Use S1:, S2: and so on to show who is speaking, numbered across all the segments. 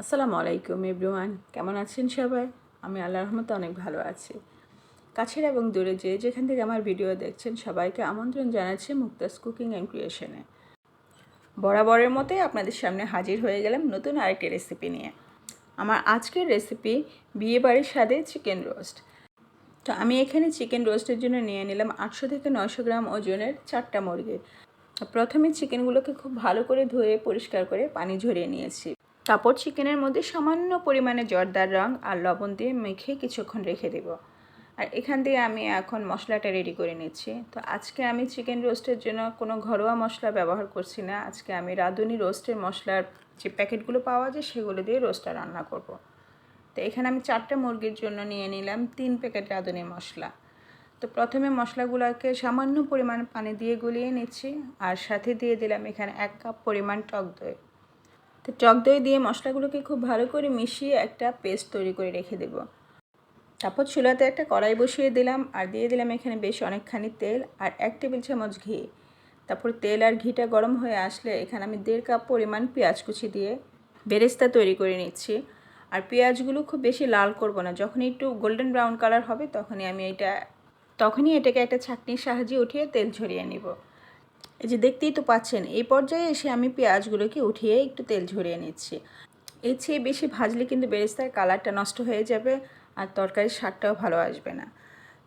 S1: আসসালামু আলাইকুম এভরিওয়ান। কেমন আছেন সবাই? আমি আল্লাহ রহমতে অনেক ভালো আছি। কাছের এবং দূরে যে যেখান থেকে আমার ভিডিও দেখছেন সবাইকে আমন্ত্রণ জানাচ্ছি মুক্তাস কুকিং অ্যান্ড ক্রিয়েশনে বরাবরের মতোই আপনাদের সামনে হাজির হয়ে গেলাম নতুন আরেকটি রেসিপি নিয়ে। আমার আজকের রেসিপি বিয়েবাড়ির স্বাদে চিকেন রোস্ট তো আমি এখানে চিকেন রোস্টের জন্য নিয়ে নিলাম আটশো থেকে নশো গ্রাম ওজনের চারটা মুরগি। প্রথমে চিকেনগুলোকে খুব ভালো করে ধুয়ে পরিষ্কার করে পানি ঝরিয়ে নিয়েছি। তারপর চিকেনের মধ্যে সামান্য পরিমাণে জর্দার রং আর লবণ দিয়ে মেখে কিছুক্ষণ রেখে দেব। আর এখান দিয়ে আমি এখন মশলাটা রেডি করে নিচ্ছি। তো আজকে আমি চিকেন রোস্টের জন্য কোনো ঘরোয়া মশলা ব্যবহার করছি না। আজকে আমি রাঁধুনি রোস্টের মশলার যে প্যাকেটগুলো পাওয়া যায় সেগুলো দিয়ে রোস্টটা রান্না করব। তো এখানে আমি চারটে মুরগির জন্য নিয়ে নিলাম তিন প্যাকেট রাঁধুনি মশলা। তো প্রথমে মশলাগুলোকে সামান্য পরিমাণ পানি দিয়ে গুলিয়ে নিচ্ছি। আর সাথে দিয়ে দিলাম এখানে এক কাপ পরিমাণ টক দই। তো টক দই দিয়ে মশলাগুলোকে খুব ভালো করে মিশিয়ে একটা পেস্ট তৈরি করে রেখে দেব। তারপর চুলাতে একটা কড়াই বসিয়ে দিলাম আর দিয়ে দিলাম এখানে বেশ অনেকখানি তেল আর এক টেবিল চামচ ঘি। তারপর তেল আর ঘিটা গরম হয়ে আসলে এখানে আমি দেড় কাপ পরিমাণ পেঁয়াজ কুচি দিয়ে বেরেস্তা তৈরি করে নিচ্ছি। আর পেঁয়াজগুলো খুব বেশি লাল করব না, যখনই একটু গোল্ডেন ব্রাউন কালার হবে তখনই আমি এটা, তখনই এটাকে একটা ছাঁকনির সাহায্যে উঠিয়ে তেল ঝরিয়ে নিব। এই যে দেখতেই তো পাচ্ছেন, এই পর্যায়ে এসে আমি পেঁয়াজগুলোকে উঠিয়ে একটু তেল ঝরিয়ে নিচ্ছি। এর চেয়ে বেশি ভাজলে কিন্তু বেরেস্তার কালারটা নষ্ট হয়ে যাবে আর তরকারির স্বাদটাও ভালো আসবে না।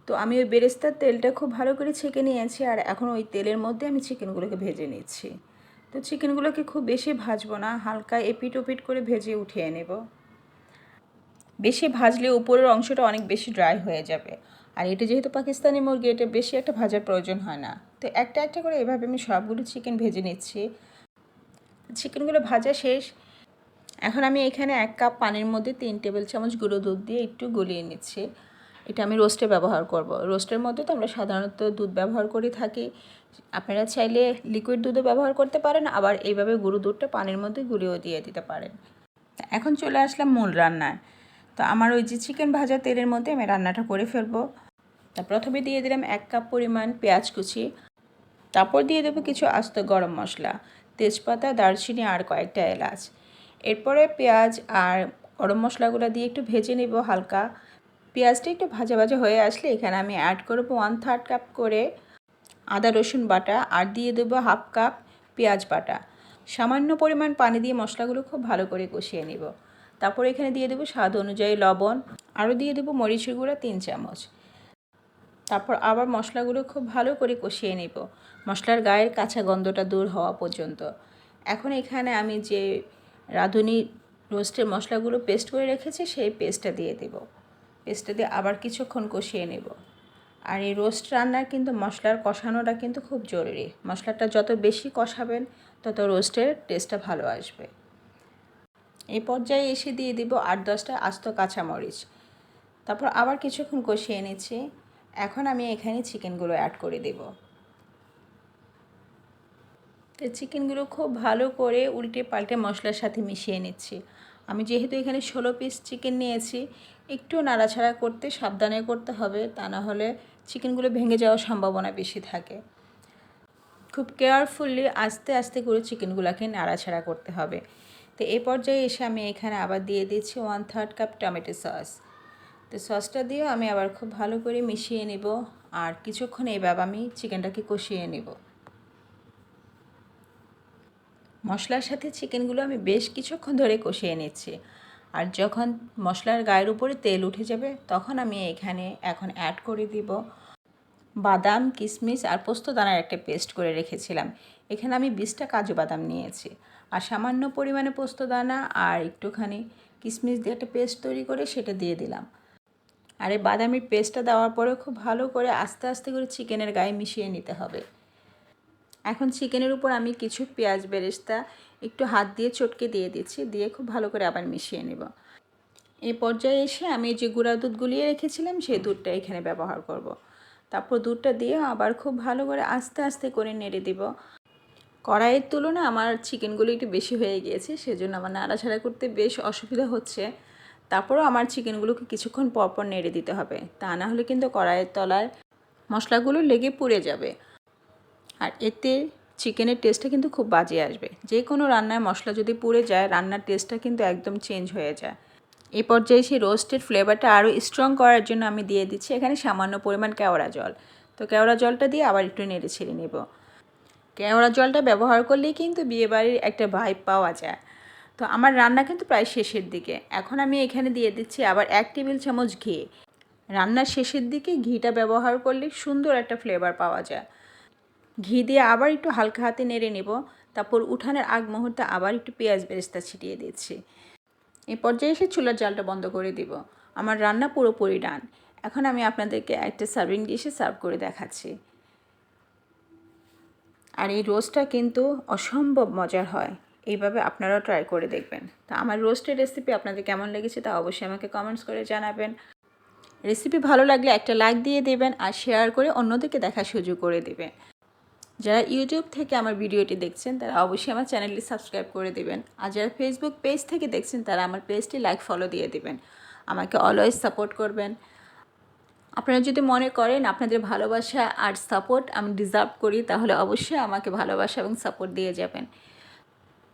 S1: তো আমি ওই বেরেস্তার তেলটা খুব ভালো করে ছেঁকে নিয়েছি আর এখন ওই তেলের মধ্যে আমি চিকেনগুলোকে ভেজে নিচ্ছি। তো চিকেনগুলোকে খুব বেশি ভাজবো না, হালকা এপিট ওপিট করে ভেজে উঠিয়ে নেব। বেশি ভাজলে উপরের অংশটা অনেক বেশি ড্রাই হয়ে যাবে। আর এটা যেহেতু পাকিস্তানি মুরগি, এটা বেশি একটা ভাজার প্রয়োজন হয় না। তো একটা একটা করে এভাবে আমি সবগুলো চিকেন ভেজে নিচ্ছি। চিকেনগুলো ভাজা শেষ। এখন আমি এখানে এক কাপ পানির মধ্যে তিন টেবিল চামচ গুঁড়ো দুধ দিয়ে একটু গলিয়ে নিচ্ছি। এটা আমি রোস্টে ব্যবহার করব। রোস্টের মধ্যে তো আমরা সাধারণত দুধ ব্যবহার করে থাকি। আপনারা চাইলে লিকুইড দুধও ব্যবহার করতে পারেন, আবার এইভাবে গুঁড়ো দুধটা পানির মধ্যে গুলিয়েও দিয়ে দিতে পারেন। এখন চলে আসলাম মূল রান্নায়। তো আমার ওই যে চিকেন ভাজা তেলের মধ্যে আমি রান্নাটা করে ফেলব। তা প্রথমে দিয়ে দিলাম এক কাপ পরিমাণ পেঁয়াজ কুচি। তারপর দিয়ে দেবো কিছু আস্ত গরম মশলা, তেজপাতা, দারচিনি আর কয়েকটা এলাচ। এরপরে পেঁয়াজ আর গরম মশলাগুলো দিয়ে একটু ভেজে নেব হালকা। পেঁয়াজটা একটু ভাজা ভাজা হয়ে আসলে এখানে আমি অ্যাড করব ওয়ান থার্ড কাপ করে আদা, রসুন বাটা আর দিয়ে দেবো হাফ কাপ পেঁয়াজ বাটা। সামান্য পরিমাণ পানি দিয়ে মশলাগুলো খুব ভালো করে কষিয়ে নেব। তারপর এখানে দিয়ে দেবো স্বাদ অনুযায়ী লবণ, আরও দিয়ে দেবো মরিচের গুঁড়া তিন চামচ। তারপর আবার মশলাগুলো খুব ভালো করে কষিয়ে নেব, মশলার গায়ের কাঁচা গন্ধটা দূর হওয়া পর্যন্ত। এখন এখানে আমি যে রাঁধুনি রোস্টের মশলাগুলো পেস্ট করে রেখেছি, সেই পেস্টটা দিয়ে দেব। পেস্টটা দিয়ে আবার কিছুক্ষণ কষিয়ে নেব। আর এই রোস্ট রান্নার কিন্তু মশলার কষানোটা কিন্তু খুব জরুরি। মশলাটা যত বেশি কষাবেন, তত রোস্টের টেস্টটা ভালো আসবে। এই পর্যায়ে এসে দিয়ে দিব আট দশটা আস্ত কাঁচামরিচ। তারপর আবার কিছুক্ষণ কষিয়ে নিচ্ছি। এখন আমি এখানে চিকেনগুলো অ্যাড করে দেব। তো চিকেনগুলো খুব ভালো করে উল্টে পাল্টে মশলার সাথে মিশিয়ে নিচ্ছি। আমি যেহেতু এখানে ষোলো পিস চিকেন নিয়েছি, একটু নাড়াছাড়া করতে সাবধানে করতে হবে, তা না হলে চিকেনগুলো ভেঙে যাওয়ার সম্ভাবনা বেশি থাকে। খুব কেয়ারফুললি আস্তে আস্তে করে চিকেনগুলোকে নাড়াছাড়া করতে হবে। তো এই পর্যায়ে এসে আমি এখানে আবার দিয়ে দিচ্ছি one third cup tomato sauce তো সসটা দিয়েও আমি আবার খুব ভালো করে মিশিয়ে নেব। আর কিছুক্ষণ এইভাবে আমি চিকেনটাকে কষিয়ে নেব। মশলার সাথে চিকেনগুলো আমি বেশ কিছুক্ষণ ধরে কষিয়ে নিচ্ছি। আর যখন মশলার গায়ের উপরে তেল উঠে যাবে, তখন আমি এখানে এখন অ্যাড করে দিব। বাদাম কিশমিশ আর পোস্ত দানার একটা পেস্ট করে রেখেছিলাম। এখানে আমি বিশটা কাজু বাদাম নিয়েছি। আর সামান্য পরিমাণে পোস্ত দানা আর একটুখানি কিশমিশ দিয়ে একটা পেস্ট তৈরি করে সেটা দিয়ে দিলাম। আর এই বাদামির পেস্টটা দেওয়ার পরে খুব ভালো করে আস্তে আস্তে করে চিকেনের গায়ে মিশিয়ে নিতে হবে। এখন চিকেনের উপর আমি কিছু পেঁয়াজ বেরেস্তা, একটু হাত দিয়ে চটকে দিয়ে দিচ্ছি, দিয়ে খুব ভালো করে আবার মিশিয়ে নেব। এই পর্যায়ে এসে আমি যে গুঁড়া দুধ গুলিয়ে রেখেছিলাম, সেই দুধটা এখানে ব্যবহার করব। তারপর দুধটা দিয়ে আবার খুব ভালো করে আস্তে আস্তে করে নেড়ে দিব। কড়াইয়ের তুলনায় আমার চিকেনগুলো একটু বেশি হয়ে গিয়েছে, সেজন্য আমার নাড়াছাড়া করতে বেশ অসুবিধা হচ্ছে। তারপরও আমার চিকেনগুলোকে কিছুক্ষণ পরপর নেড়ে দিতে হবে, তা না হলে কিন্তু কড়াইয়ের তলায় মশলাগুলো লেগে পুড়ে যাবে। আর এতে চিকেনের টেস্টটা কিন্তু খুব বাজে আসবে। যে কোনো রান্নায় মশলা যদি পুড়ে যায়, রান্নার টেস্টটা কিন্তু একদম চেঞ্জ হয়ে যায়। এই পর্যায়ে সেই রোস্টের ফ্লেভারটা আরও স্ট্রং করার জন্য আমি দিয়ে দিচ্ছি এখানে সামান্য পরিমাণ কেওড়া জল। তো কেওড়া জলটা দিয়ে আবার একটু নেড়ে ছেড়ে নেব। কেওড়া জলটা ব্যবহার করলেই কিন্তু বিয়েবাড়ির একটা ভাইব পাওয়া যায়। তো আমার রান্না কিন্তু প্রায় শেষের দিকে। এখন আমি এখানে দিয়ে দিচ্ছি আবার এক টেবিল চামচ ঘি। রান্নার শেষের দিকে ঘিটা ব্যবহার করলে সুন্দর একটা ফ্লেভার পাওয়া যায়। ঘি দিয়ে আবার একটু হালকা হাতে নেড়ে নেব। তারপর উঠানের আগ মুহূর্তে আবার একটু পেঁয়াজ বেরেস্তা ছিটিয়ে দিচ্ছি। এই পর্যায়ে এসে চুলার জালটা বন্ধ করে দিব। আমার রান্না পুরোপুরি ডান। এখন আমি আপনাদেরকে একটা সার্ভিং ডিশে সার্ভ করে দেখাচ্ছি। আর এই রোস্টটা কিন্তু অসম্ভব মজার হয়। এইভাবে আপনারাও ট্রাই করে দেখবেন। তা আমার রোস্টের রেসিপি আপনাদের কেমন লেগেছে তা অবশ্যই আমাকে কমেন্টস করে জানাবেন। রেসিপি ভালো লাগলে একটা লাইক দিয়ে দেবেন আর শেয়ার করে অন্যদেরকে দেখার সুযোগ করে দেবেন। যারা ইউটিউব থেকে আমার ভিডিওটি দেখছেন, তারা অবশ্যই আমার চ্যানেলটি সাবস্ক্রাইব করে দেবেন। আর যারা ফেসবুক পেজ থেকে দেখছেন, তারা আমার পেজটি লাইক ফলো দিয়ে দেবেন। আমাকে অলওয়েজ সাপোর্ট করবেন। আপনারা যদি মনে করেন আপনাদের ভালোবাসা আর সাপোর্ট আমি ডিজার্ভ করি, তাহলে অবশ্যই আমাকে ভালোবাসা এবং সাপোর্ট দিয়ে যাবেন।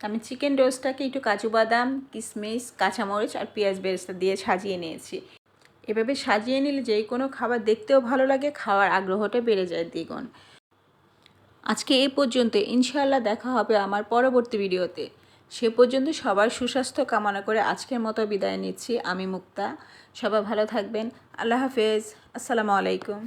S1: আমি চিকেন রোস্টটাকে একটু কাজু বাদাম কিশমিশ কাঁচামরিচ আর পেঁয়াজ বেরেস্তা দিয়ে সাজিয়ে নিয়েছি। এভাবে সাজিয়ে নিলে যে কোনো খাবার দেখতেও ভালো লাগে, খাওয়ার আগ্রহটা বেড়ে যায় দ্বিগুণ। আজকে এ পর্যন্ত, ইনশাআল্লাহ দেখা হবে আমার পরবর্তী ভিডিওতে। সে পর্যন্ত সবার সুস্বাস্থ্য কামনা করে আজকের মতো বিদায় নিচ্ছি। আমি মুক্তা। সবাই ভালো থাকবেন। আল্লাহ হাফেজ। আসসালামু আলাইকুম।